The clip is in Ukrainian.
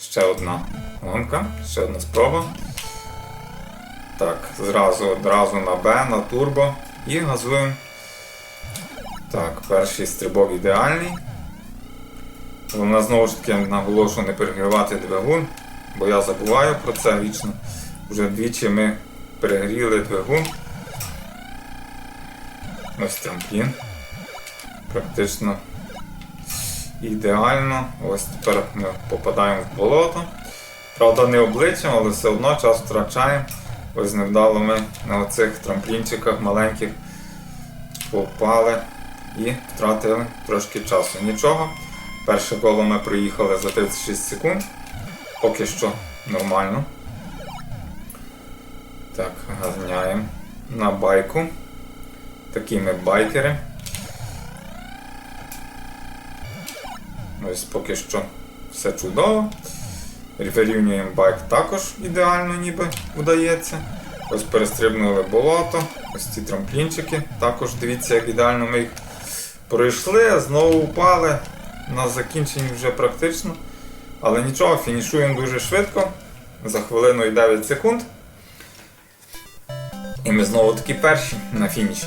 ще одна гонка, ще одна спроба. Так, зразу одразу на Б, на турбо і газуємо. Так, перший стрибок ідеальний. Головне знову ж таки наголошую не перегрівати двигун, бо я забуваю про це вічно. Вже двічі ми перегріли двигун. Ось трамплін. Практично ідеально. Ось тепер ми попадаємо в болото. Правда, не обличчям, але все одно час втрачаємо. Ось невдало ми на оцих трамплінчиках маленьких попали і втратили трошки часу. Нічого. Перше коло ми проїхали за 36 секунд. Поки що нормально. Так, газняємо на байку. Такі ми байкери. Ось поки що все чудово. Вирівнюємо байк також ідеально ніби вдається. Ось перестрибнули болото, ось ці трамплінчики. Також дивіться, як ідеально ми їх пройшли, знову впали. На закінченні вже практично. Але нічого, фінішуємо дуже швидко. За хвилину і 9 секунд. І ми знову таки перші на фініші.